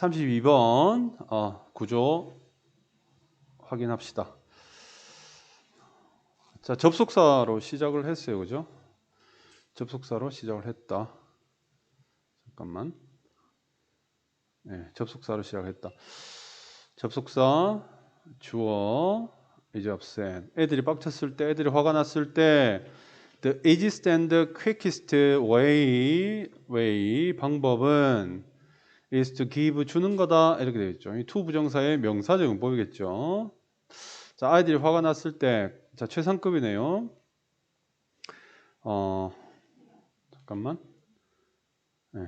32번 어, 구조 확인합시다. 자, 접속사로 시작을 했어요. 그죠? 접속사로 시작을 했다. 잠깐만. 네, 접속사로 시작했다. 접속사 주어 이제 absent. 애들이 빡쳤을 때, 애들이 화가 났을 때 the easiest and the quickest way way 방법은 is to give 주는 거다 이렇게 되어 있죠. 이 to 부정사의 명사적 용법이겠죠. 자, 아이들이 화가 났을 때 자, 최상급이네요. 어 잠깐만. 네.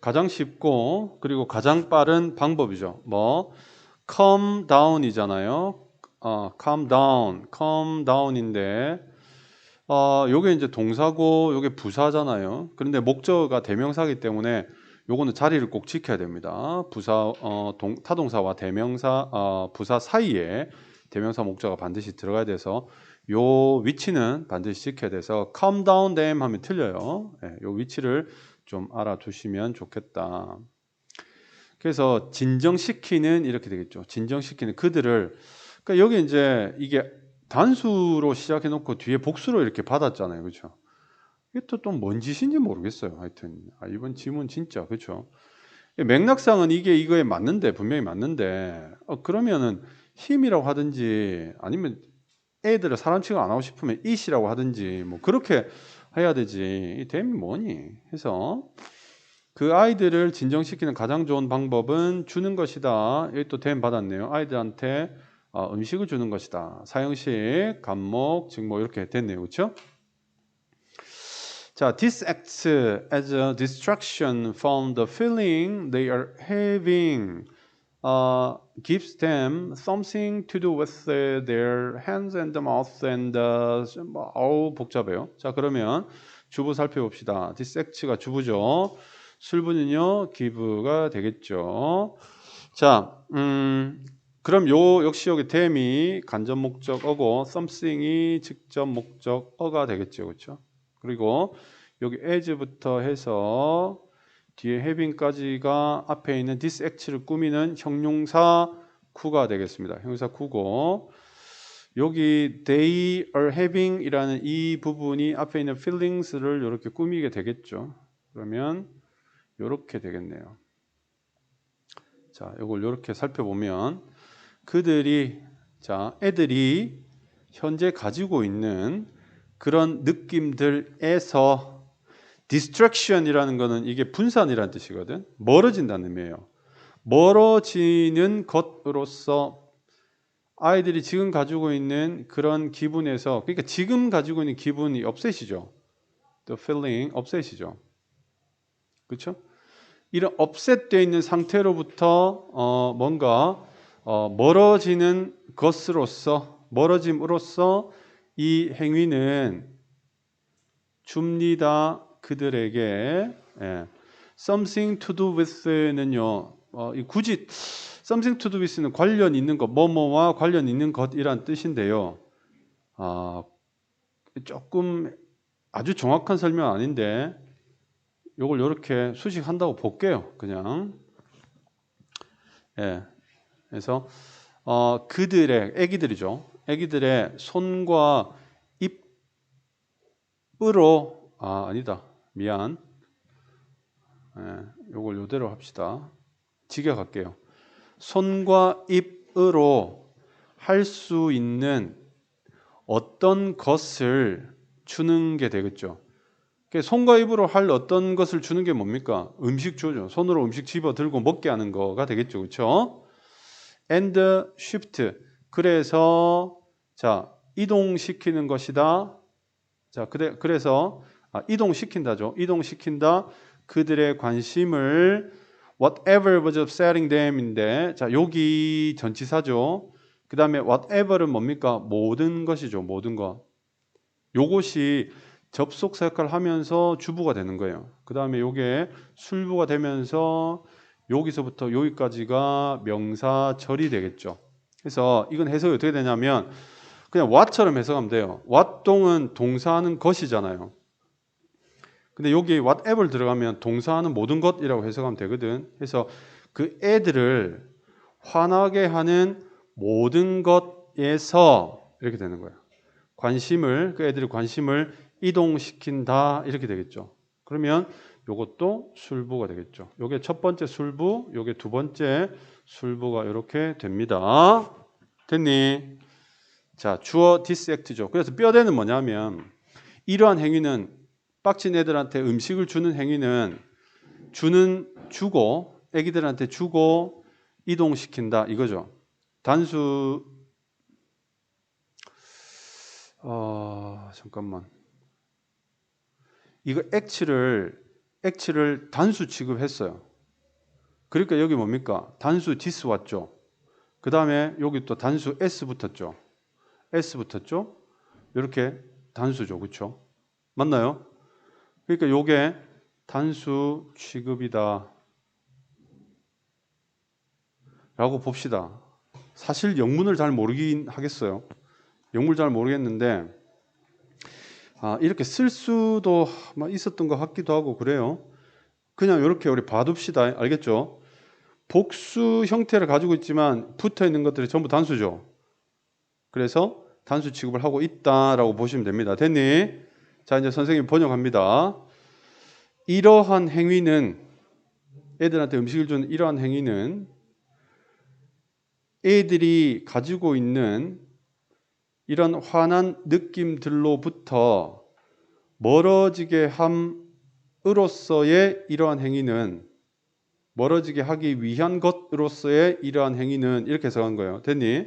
가장 쉽고 그리고 가장 빠른 방법이죠. 뭐 calm down이잖아요. 어, calm down, calm down인데 어, 요게 이제 동사고 요게 부사잖아요. 그런데 목적어가 대명사기 때문에 요거는 자리를 꼭 지켜야 됩니다. 부사 어, 동, 타동사와 대명사 어, 부사 사이에 대명사 목적어가 반드시 들어가야 돼서 요 위치는 반드시 지켜야 돼서 calm down them 하면 틀려요. 예, 요 위치를 좀 알아두시면 좋겠다. 그래서 진정시키는 이렇게 되겠죠. 진정시키는 그들을 그러니까 여기 이제 이게 단수로 시작해 놓고 뒤에 복수로 이렇게 받았잖아요. 그렇죠? 이게 또또뭔 짓인지 모르겠어요. 하여튼 아, 이번 지문 진짜 그렇죠. 맥락상은 이게 이거에 맞는데 분명히 맞는데 어, 그러면은 힘이라고 하든지 아니면 애들을 사람 취급 안 하고 싶으면 it이라고 하든지 뭐 그렇게 해야 되지. 이 댐이 뭐니? 해서 그 아이들을 진정시키는 가장 좋은 방법은 주는 것이다. 여기 또 댐 받았네요. 아이들한테 어, 음식을 주는 것이다. 사형식, 간목, 직목 이렇게 됐네요. 그렇죠? 자, this acts as a distraction from the feeling they are having. Uh, gives them something to do with uh, their hands and the mouth and uh, 뭐, 어우 복잡해요. 자 그러면 주부 살펴봅시다. this act가 주부죠. 술분은요 give가 되겠죠. 자, 음, 그럼 요 역시 여기 댐이 간접 목적어고 something이 직접 목적어가 되겠죠, 그렇죠? 그리고 여기 as부터 해서 뒤에 having까지가 앞에 있는 this act를 꾸미는 형용사 구가 되겠습니다. 형용사 구고 여기 they are having이라는 이 부분이 앞에 있는 feelings를 이렇게 꾸미게 되겠죠. 그러면 이렇게 되겠네요. 자, 이걸 이렇게 살펴보면 그들이 자, 애들이 현재 가지고 있는 그런 느낌들에서 distraction이라는 거는 이게 분산이라는 뜻이거든. 멀어진다는 의미예요. 멀어지는 것으로서 아이들이 지금 가지고 있는 그런 기분에서 그러니까 지금 가지고 있는 기분이 없애시죠. The feeling 없애시죠. 그렇죠? 이런 업셋되어 있는 상태로부터 어 뭔가 어 멀어지는 것으로서 멀어짐으로써 이 행위는 줍니다. 그들에게 예. something to do with는요. 어, 이 굳이 something to do with는 관련 있는 것, 뭐뭐와 관련 있는 것이란 뜻인데요. 아, 조금 아주 정확한 설명 아닌데 요걸 이렇게 수식한다고 볼게요. 그냥 예. 그래서 어, 그들의 애기들이죠. 애기들의 손과 입으로 아 아니다. 미안. 예, 요걸 요대로 합시다. 직역할게요. 손과 입으로 할 수 있는 어떤 것을 주는 게 되겠죠. 손과 입으로 할 어떤 것을 주는 게 뭡니까? 음식 주죠. 손으로 음식 집어 들고 먹게 하는 거가 되겠죠. 그렇죠 and shift 그래서 자 이동시키는 것이다 자, 그래, 그래서 아, 이동시킨다죠. 이동시킨다. 그들의 관심을 whatever was upsetting them인데 자, 여기 전치사죠. 그 다음에 whatever은 뭡니까? 모든 것이죠. 모든 것. 요것이 접속사 역할을 하면서 주부가 되는 거예요. 그 다음에 요게 술부가 되면서 여기서부터 여기까지가 명사절이 되겠죠. 그래서 이건 해석이 어떻게 되냐면 그냥 what처럼 해석하면 돼요. what 동은 동사하는 것이잖아요. 근데 여기 whatever 들어가면 동사하는 모든 것이라고 해석하면 되거든. 그래서 그 애들을 화나게 하는 모든 것에서 이렇게 되는 거예요. 관심을 그 애들의 관심을 이동시킨다 이렇게 되겠죠. 그러면 요것도 술부가 되겠죠. 요게 첫 번째 술부, 요게 두 번째 술부가 이렇게 됩니다. 됐니? 자, 주어 디스액트죠. 그래서 뼈대는 뭐냐면 이러한 행위는 빡친 애들한테 음식을 주는 행위는 주는 주고 애기들한테 주고 이동시킨다 이거죠. 단수 어, 잠깐만. 이거 액치를 액치를 단수 취급했어요. 그러니까 여기 뭡니까? 단수 디스 왔죠. 그 다음에 여기 또 단수 s 붙었죠. s 붙었죠. 이렇게 단수죠, 그렇죠? 맞나요? 그러니까 요게 단수 취급이다. 라고 봅시다. 사실 영문을 잘 모르긴 하겠어요. 영문을 잘 모르겠는데 아, 이렇게 쓸 수도 막 있었던 것 같기도 하고 그래요. 그냥 이렇게 우리 봐둡시다. 알겠죠? 복수 형태를 가지고 있지만 붙어 있는 것들이 전부 단수죠. 그래서 단수 취급을 하고 있다라고 보시면 됩니다. 됐니? 자, 이제 선생님 번역합니다. 이러한 행위는 애들한테 음식을 주는 이러한 행위는 애들이 가지고 있는 이런 화난 느낌들로부터 멀어지게 함 으로써의 이러한 행위는 멀어지게 하기 위한 것으로서의 이러한 행위는 이렇게 해석한 거예요. 됐니?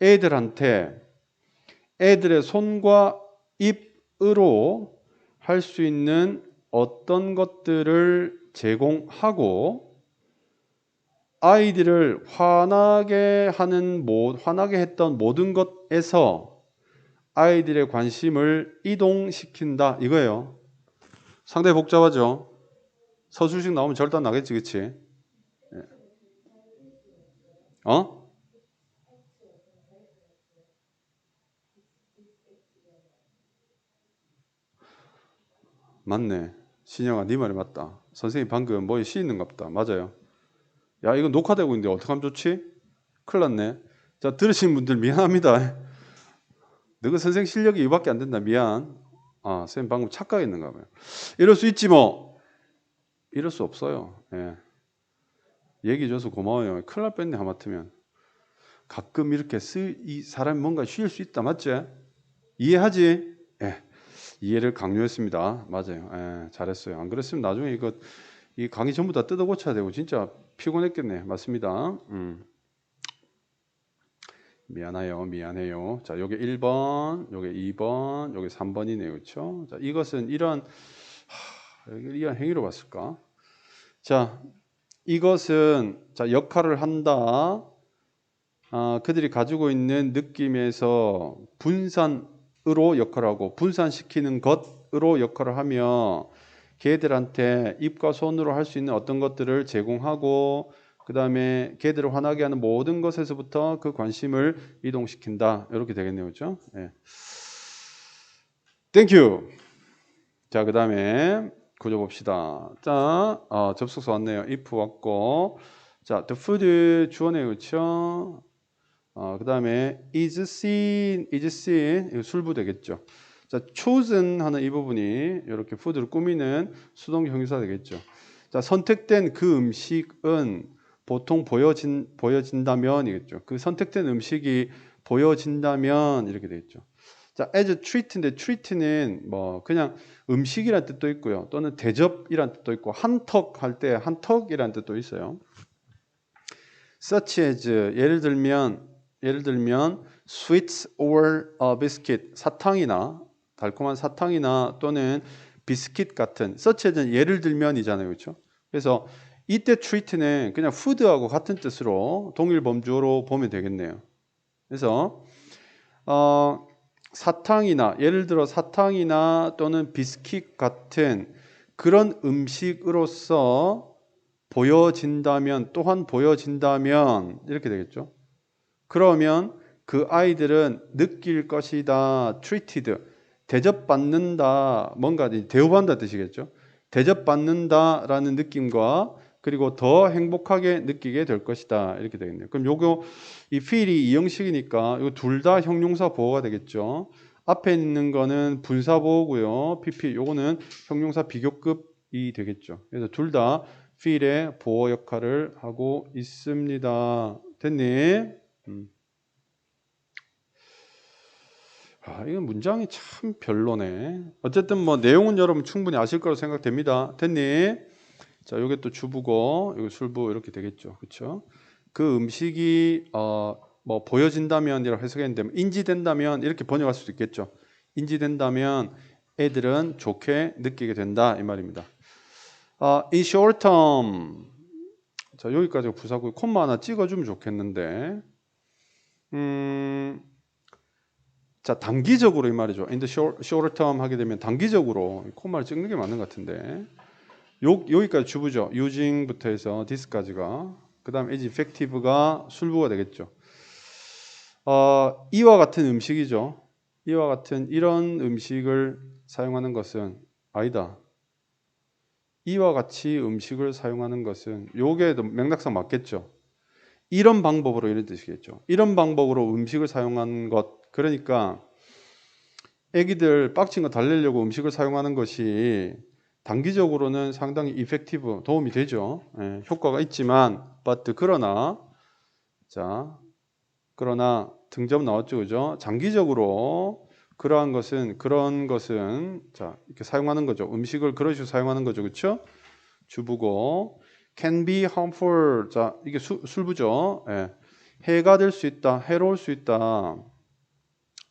애들한테 애들의 손과 입으로 할 수 있는 어떤 것들을 제공하고 아이들을 화나게 하는 모, 화나게 했던 모든 것에서 아이들의 관심을 이동시킨다 이거예요. 상당히 복잡하죠. 서술식 나오면 안 나겠지, 그치? 예. 어? 맞네. 신영아, 네 말이 맞다. 선생님 방금 뭐에 시 있는 것 같다. 맞아요. 야, 이거 녹화되고 있는데 어떡하면 좋지? 큰일 났네. 자, 들으신 분들 미안합니다. 너가 선생 실력이 이밖에 안 된다. 미안. 아, 선생님 방금 착각했는가 봐요. 이럴 수 있지 뭐. 이럴 수 없어요. 예. 얘기 줘서 고마워요. 큰일 날 뻔했네 하마터면. 가끔 이렇게 쓰, 이 사람이 뭔가 쉴수 있다. 맞지? 이해하지? 예. 이해를 강요했습니다. 맞아요. 예, 잘했어요. 안 그랬으면 나중에 이거 이 강의 전부 다 뜯어 고쳐야 되고 진짜 피곤했겠네. 맞습니다. 음. 미안해요. 미안해요. 자, 요게 1번, 요게 2번, 요게 3번이네요. 그렇죠? 자, 이것은 이런 하, 이런 행위로 봤을까? 자, 이것은 자, 역할을 한다. 아, 그들이 가지고 있는 느낌에서 분산으로 역할하고 분산시키는 것으로 역할을 하며 걔들한테 입과 손으로 할 수 있는 어떤 것들을 제공하고 그 다음에 걔들을 화나게 하는 모든 것에서부터 그 관심을 이동시킨다. 이렇게 되겠네요. 그렇죠? 예. 땡큐. 자, 그 다음에 구조 봅시다. 자, 어, 접속사 왔네요. if 왔고 자, the food 주어네요. 그렇죠? 어, 그 다음에 is seen, is seen 술부 되겠죠. 자, chosen 하는 이 부분이 이렇게 food를 꾸미는 수동 형용사 되겠죠. 자, 선택된 그 음식은 보통 보여진 보여진다면이겠죠. 그 선택된 음식이 보여진다면 이렇게 되겠죠. 자, as treat인데 treat는 뭐 그냥 음식이란 뜻도 있고요. 또는 대접이란 뜻도 있고 한턱 할 때 한턱이란 뜻도 있어요. such as 예를 들면 예를 들면 sweets or a biscuit 사탕이나 달콤한 사탕이나 또는 비스킷 같은 such as는 예를 들면이잖아요. 그렇죠? 그래서 이때 treat는 그냥 food하고 같은 뜻으로 동일 범주로 보면 되겠네요. 그래서 어, 사탕이나 예를 들어 사탕이나 또는 비스킷 같은 그런 음식으로서 보여진다면 또한 보여진다면 이렇게 되겠죠. 그러면 그 아이들은 느낄 것이다. treated 대접받는다. 뭔가 대우받는다 뜻이겠죠. 대접받는다라는 느낌과 그 그리고 더 행복하게 느끼게 될 것이다. 이렇게 되겠네요. 그럼 요거 이 feel이 이 형식이니까 이거 둘다 형용사 보호가 되겠죠. 앞에 있는 거는 분사 보호고요. pp 요거는 형용사 비교급이 되겠죠. 그래서 둘다 feel의 보호 역할을 하고 있습니다. 됐니? 음. 아, 이건 문장이 참 별로네. 어쨌든 뭐 내용은 여러분 충분히 아실 거라고 생각됩니다. 됐니? 자, 요게 또 주부고, 요게 술부 이렇게 되겠죠. 그렇죠? 그 음식이 어, 뭐 보여진다면이라고 해석했는데 인지된다면 이렇게 번역할 수도 있겠죠. 인지된다면 애들은 좋게 느끼게 된다 이 말입니다. 아, in short term. 자, 여기까지 부사고 콤마 하나 찍어주면 좋겠는데. 음, 자, 단기적으로 이 말이죠. in the short, short term 하게 되면 단기적으로 콤마를 찍는 게 맞는 것 같은데. 요, 여기까지 주부죠. using부터 해서 this까지가. 그 다음 is effective가 술부가 되겠죠. 어, 이와 같은 음식이죠. 이와 같은 이런 음식을 사용하는 것은 아니다. 이와 같이 음식을 사용하는 것은 요게 맥락상 맞겠죠. 이런 방법으로 이런 뜻이겠죠. 이런 방법으로 음식을 사용하는 것 그러니까 애기들 빡친 거 달래려고 음식을 사용하는 것이 단기적으로는 상당히 이펙티브 도움이 되죠. 예, 효과가 있지만 but 그러나 자 그러나 등점 나왔죠, 그죠? 장기적으로 그러한 것은 그런 것은 자 이렇게 사용하는 거죠. 음식을 그런 식으로 사용하는 거죠, 그렇죠? 주부고 can be harmful 자 이게 수, 술부죠. 예. 해가 될 수 있다, 해로울 수 있다.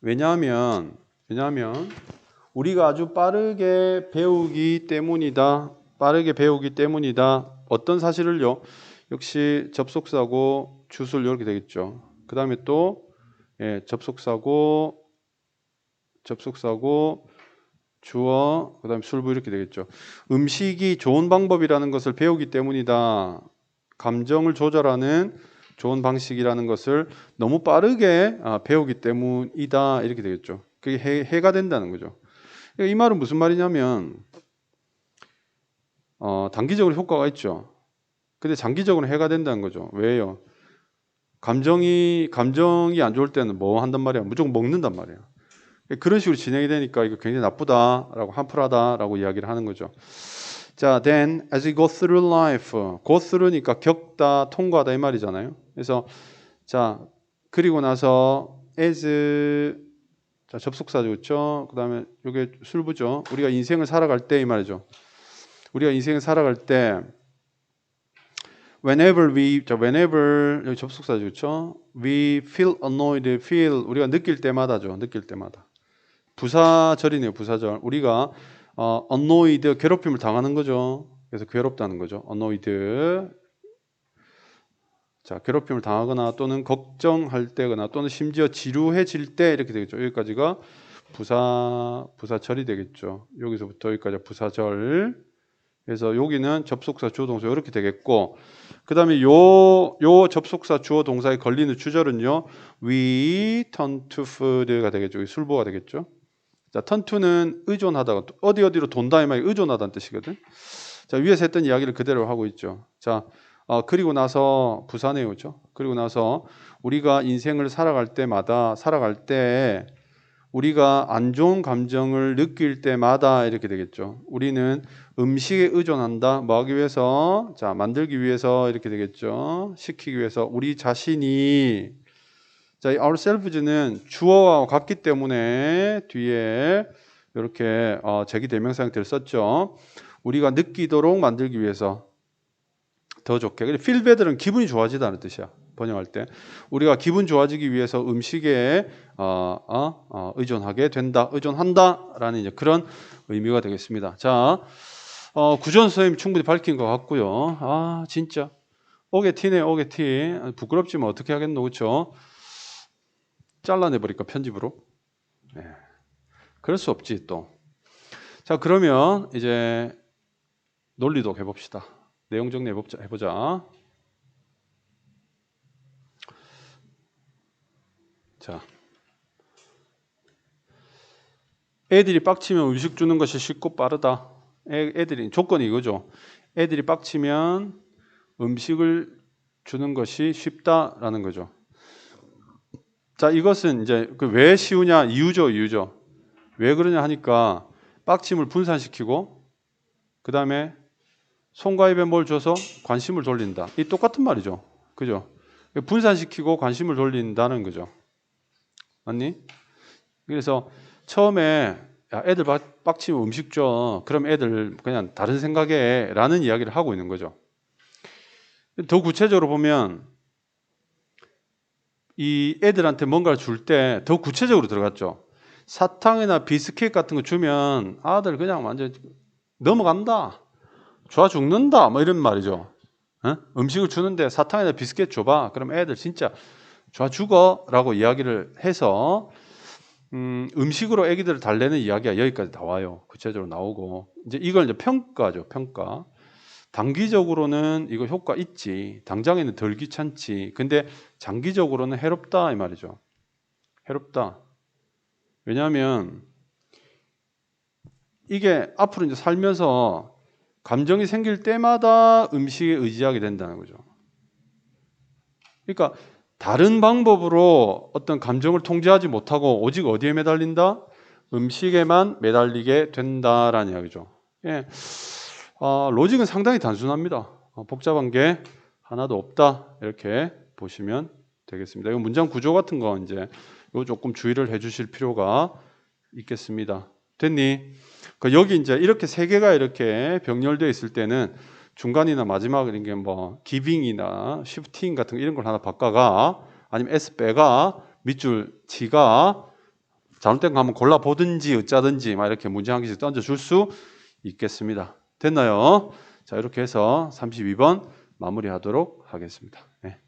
왜냐하면 왜냐하면 우리가 아주 빠르게 배우기 때문이다. 빠르게 배우기 때문이다. 어떤 사실을요? 역시 접속사고 주술 이렇게 되겠죠. 그 다음에 또 예, 접속사고 접속사고 주어 그 다음에 술부 이렇게 되겠죠. 음식이 좋은 방법이라는 것을 배우기 때문이다. 감정을 조절하는 좋은 방식이라는 것을 너무 빠르게 아, 배우기 때문이다 이렇게 되겠죠. 그게 해, 해가 된다는 거죠. 이 말은 무슨 말이냐면 어, 단기적으로 효과가 있죠. 근데 장기적으로 해가 된다는 거죠. 왜요? 감정이 감정이 안 좋을 때는 뭐 한단 말이야? 무조건 먹는단 말이야. 그런 식으로 진행이 되니까 이거 굉장히 나쁘다라고 한풀하다라고 이야기를 하는 거죠. 자, then as we go through life, go through니까 겪다, 통과하다 이 말이잖아요. 그래서 자 그리고 나서 as 자 접속사죠, 그렇죠? 그다음에 이게 술부죠. 우리가 인생을 살아갈 때 이 말이죠. 우리가 인생을 살아갈 때 whenever we 자 whenever 여기 접속사죠, 그렇죠? We feel annoyed, feel 우리가 느낄 때마다죠, 느낄 때마다. 부사절이네요, 부사절. 우리가 어, annoyed 괴롭힘을 당하는 거죠. 그래서 괴롭다는 거죠. annoyed 자, 괴롭힘을 당하거나 또는 걱정할 때거나 또는 심지어 지루해질 때 이렇게 되겠죠. 여기까지가 부사 부사절이 되겠죠. 여기서부터 여기까지 부사절. 그래서 여기는 접속사 주어 동사 이렇게 되겠고 그다음에 요 요 접속사 주어 동사에 걸리는 주절은요. we turn to food가 되겠죠. 술보가 되겠죠. 자, turn to는 의존하다가 어디 어디로 돈다 이 말이 의존하다는 뜻이거든. 자, 위에서 했던 이야기를 그대로 하고 있죠. 자, 어, 그리고 나서 부산에 오죠. 그리고 나서 우리가 인생을 살아갈 때마다 살아갈 때 우리가 안 좋은 감정을 느낄 때마다 이렇게 되겠죠. 우리는 음식에 의존한다. 뭐 하기 위해서? 자, 만들기 위해서 이렇게 되겠죠. 시키기 위해서 우리 자신이 자, ourselves는 주어와 같기 때문에 뒤에 이렇게 어, 제기 대명사 형태를 썼죠. 우리가 느끼도록 만들기 위해서 더 좋게. feel bettter는 기분이 좋아지다는 뜻이야. 번역할 때 우리가 기분 좋아지기 위해서 음식에 어, 어, 어, 의존하게 된다, 의존한다라는 이제 그런 의미가 되겠습니다. 자, 어, 구전 선생님 충분히 밝힌 것 같고요. 아 진짜 오게 티네 오게 티 부끄럽지만 어떻게 하겠노 그렇죠? 잘라내 버릴까 편집으로? 네. 그럴 수 없지 또. 자 그러면 이제 논리독 해봅시다. 내용 정리 해보자. 자, 애들이 빡치면 음식 주는 것이 쉽고 빠르다. 애, 애들이 조건이 이거죠. 애들이 빡치면 음식을 주는 것이 쉽다라는 거죠. 자, 이것은 이제 그 왜 쉬우냐 이유죠, 이유죠. 왜 그러냐 하니까 빡침을 분산시키고 그 다음에 손과 입에 뭘 줘서 관심을 돌린다. 이 똑같은 말이죠. 그죠? 분산시키고 관심을 돌린다는 거죠. 맞니? 그래서 처음에 야, 애들 빡- 빡치면 음식 줘. 그럼 애들 그냥 다른 생각에 라는 이야기를 하고 있는 거죠. 더 구체적으로 보면 이 애들한테 뭔가를 줄 때 더 구체적으로 들어갔죠. 사탕이나 비스킷 같은 거 주면 아들 그냥 완전 넘어간다. 좋아 죽는다. 뭐 이런 말이죠. 어? 음식을 주는데 사탕이나 비스킷 줘봐. 그럼 애들 진짜 좋아 죽어라고 이야기를 해서 음, 음식으로 애기들을 달래는 이야기가 여기까지 나와요. 구체적으로 나오고 이제 이걸 이제 평가죠. 평가. 단기적으로는 이거 효과 있지. 당장에는 덜 귀찮지. 근데 장기적으로는 해롭다 이 말이죠. 해롭다. 왜냐하면 이게 앞으로 이제 살면서 감정이 생길 때마다 음식에 의지하게 된다는 거죠. 그러니까 다른 방법으로 어떤 감정을 통제하지 못하고 오직 어디에 매달린다? 음식에만 매달리게 된다라는 이야기죠. 예. 어, 로직은 상당히 단순합니다. 어, 복잡한 게 하나도 없다. 이렇게 보시면 되겠습니다. 이 문장 구조 같은 거 이제 요 조금 주의를 해 주실 필요가 있겠습니다. 됐니? 그 여기 이제 이렇게 세 개가 이렇게 병렬되어 있을 때는 중간이나 마지막 이런 게 뭐 기빙이나 시프팅 같은 거 이런 걸 하나 바꿔가 아니면 S 빼가 밑줄 지가 잘못된 거 한번 골라 보든지 어쩌든지 막 이렇게 문제 한 개씩 던져 줄 수 있겠습니다. 됐나요? 자 이렇게 해서 32번 마무리하도록 하겠습니다. 네.